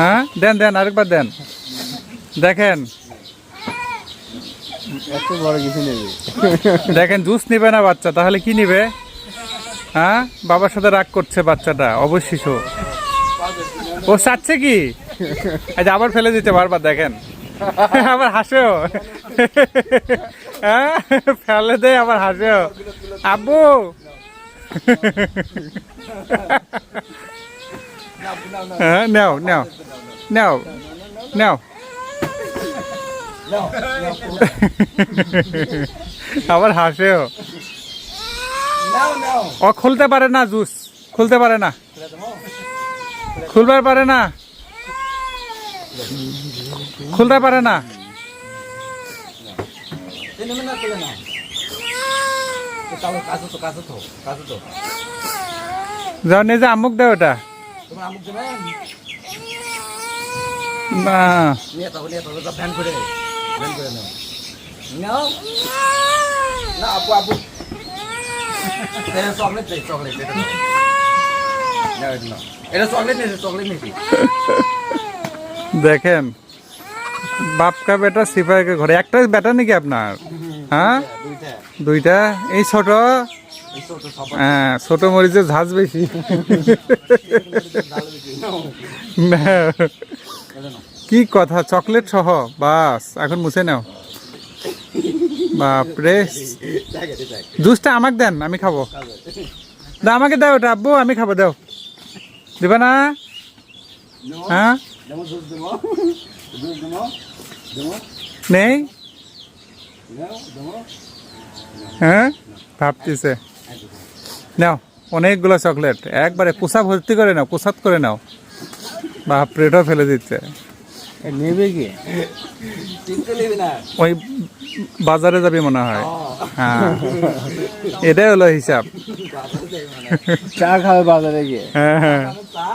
হ্যাঁ? দেন দেন আরেকবার দেন। দেখেন। এত বড় কিছু নেবে দেখেন জুস নিবে না বাচ্চা তাহলে কি নিবে? হ্যাঁ? বাবার সাথে রাগ করছে বাচ্চাটা অবশ্যই ও চাচ্ছে কি? আজ আবার ফেলে দিতে বারবার দেখেন। আবার হাসেও। হ্যাঁ? ফেলে দেয় আবার হাসেও। আব্বু! হ্যাঁ নাও নাও নাও নাও আবার হাসেও। নাও নাও ও খুলতে পারে না, জুস। খুলতে পারে না। খুলবার পারে না। খুলতে পারে না। যাও, নিজে আমুক দেয় ওটা। না। নিয়ে তো নিয়ে তো তো করে ফ্যান করে নাও। নাও। না আপু আপু। চকলেট চাই চকলেট এটা নাও। নাও, এটা নাও। এটা চকলেট নেই চকলেট নেই। দেখেন বাপ কা বেটা সিপাহীকে ঘরে একটা বেটা নাকি আপনার? হ্যাঁ? দুইটা? এই ছোট? হ্যাঁ ছোট মরিচের ঝাঁজ বেশি। কি কথা, চকলেট সহ? বাস, এখন মুছে নাও। বাপরে। জুসটা আমাকে দেন, আমি খাব। দা আমাকে দাও ওটা, আব্বু, আমি খাব, দাও। দিবা না? হ্যাঁ? নেই? হ্যাঁ? ভাবতেছে। নাও অনেকগুলো চকলেট। একবারে কুসা ভর্তি করে নাও কুসাত করে নাও। বাপরে এটাও ফেলে দিচ্ছে। নেবে কি? ওই বাজারে যাবি মনে হয়। হ্যাঁ। এটাই হলো হিসাব। চা খাবে বাজারে গিয়ে। হ্যাঁ হ্যাঁ। চা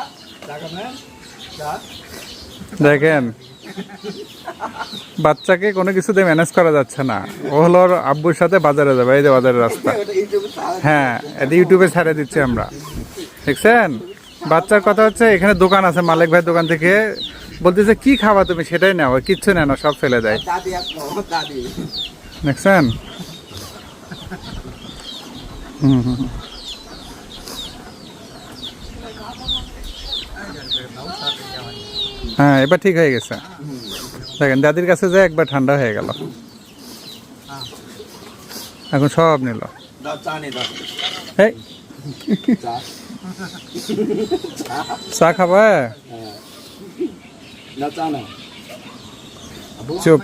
চা খাবেন চা। দেখেন। বাচ্চাকে কোনো কিছুতে ম্যানেজ করা যাচ্ছে না। ও হলো আব্বুর সাথে বাজারে যাবে এই যে বাজারের রাস্তা। হ্যাঁ এটা ইউটিউবে ছাড়ে দিচ্ছি আমরা। দেখছেন? বাচ্চার কথা হচ্ছে এখানে দোকান আছে মালিক ভাই দোকান থেকে। বলতেছে কি খাবা তুমি? সেটাই নাও ও কিচ্ছু নেয় না সব ফেলে দেয়। দেখছেন? হুম, হুম। হ্যাঁ এবার ঠিক হয়ে গেছে। দেখেন দাদির কাছে যে একবার ঠান্ডা হয়ে গেল। এখন সব নিল। চা খাবা? না চুপ।